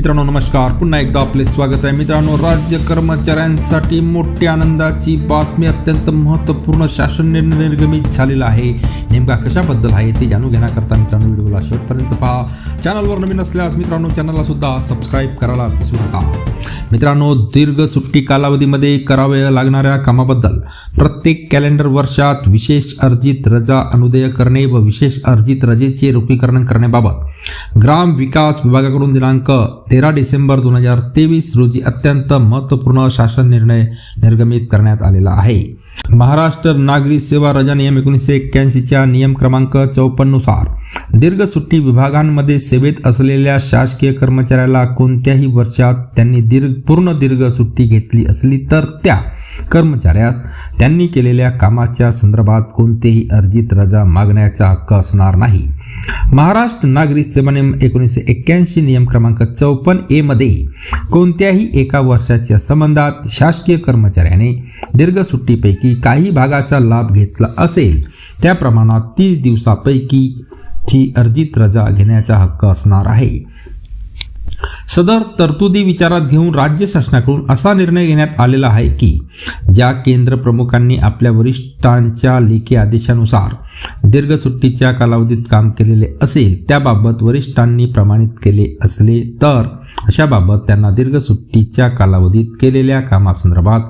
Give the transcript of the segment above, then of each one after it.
मित्रांनो नमस्कार. पुन्हा एकदा आपले स्वागत आहे. मित्रांनो राज्य कर्मचाऱ्यांसाठी मोठी आनंदाची बातमी अत्यंत महत्त्वपूर्ण शासन निर्णय निर्गमित झालेला आहे. नेमका कशाबद्दल आहे ते जाणून घेण्याकरता मित्रांनो व्हिडिओला शेवटपर्यंत पहा. चॅनलवर नवीन असल्यास मित्रांनो चॅनलला सुद्धा सबस्क्राईब करायला विसरू नका. मित्रांनो दीर्घ सुट्टी कालावधीमध्ये कराव्या लागणाऱ्या कामाबद्दल प्रत्येक कॅलेंडर वर्षात विशेष अर्जित रजा अनुदय करणे व विशेष अर्जित रजेचे रूपीकरण करण्याबाबत ग्राम विकास विभागाकडून दिनांक तेरा डिसेंबर दोन हजार तेवीस रोजी अत्यंत महत्त्वपूर्ण शासन निर्णय निर्गमित करण्यात आलेला आहे. महाराष्ट्र नागरी सेवा रजा नियम एकोणीसशे एक्क्याऐंशीच्या नियम क्रमांक चौपन्नुसार दीर्घ सुट्टी विभागांमध्ये सेवेत असलेल्या शासकीय कर्मचाऱ्याला कोणत्याही वर्षात त्यांनी दीर्घ पूर्ण दीर्घ सुट्टी घेतली असली तर त्या कर्मचाऱ्यास त्यांनी केलेल्या कामाच्या संदर्भात कोणतेही अर्जित रजा मागण्याचा हक्क असणार नाही. महाराष्ट्र नागरिक सेवा नियम एकोणीसशे एक्क्याऐंशी नियम क्रमांक चौपन्न ए मध्ये कोणत्याही एका वर्षाच्या संबंधात शासकीय कर्मचाऱ्याने दीर्घ सुट्टीपैकी काही भागाचा लाभ घेतला असेल त्या प्रमाणात तीस दिवसापैकी ची अर्जित रजा घेण्याचा हक्क असणार आहे. सदर तरतुदी विचारात घेऊन राज्य शासनाकडून असा निर्णय घेण्यात आलेला आहे की ज्या केंद्र प्रमुखांनी आपल्या वरिष्ठांच्या लेखी आदेशानुसार दीर्घ सुट्टीच्या कालावधीत काम केलेले असेल त्याबाबत वरिष्ठांनी प्रमाणित केले असले तर अशाबाबत त्यांना दीर्घ सुट्टीच्या कालावधीत केलेल्या कामासंदर्भात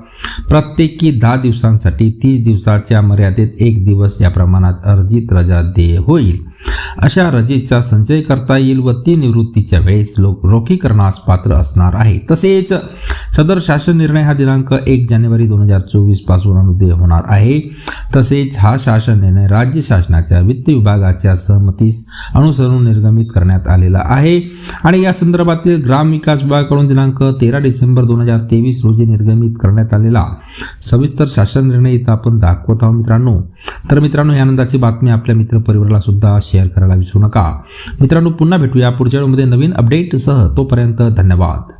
प्रत्येकी दहा दिवसांसाठी तीस दिवसाच्या मर्यादेत एक दिवस या प्रमाणात अर्जित रजा देय होईल. अशा रजेचा संचय करता येईल व ती निवृत्तीच्या वेळेस लोक रोखीकरणास पात्र असणार आहे. तसेच सदर शासन निर्णय हा दिनांक एक जानेवारी दोन हजार चोवीसपासून अनुदय होणार आहे. तसेच हा शासन निर्णय राज्य शासनाच्या वित्त विभागाच्या सहमतीस अनुसरून निर्गमित करण्यात आलेला आहे. आणि या संदर्भातील ग्राम विकास विभागाकडून दिनांक तेरा डिसेंबर दोन हजार तेवीस रोजी निर्गमित करण्यात आलेला सविस्तर शासन निर्णय इथं आपण दाखवत आहोत मित्रांनो. तर मित्रांनो या आनंदाची बातमी आपल्या मित्रपरिवाराला सुद्धा शेअर करायला विसरू नका. मित्रांनो पुन्हा भेटूया पुढच्या वेळेमध्ये नवीन अपडेटसह तोपर्यंत धन्यवाद.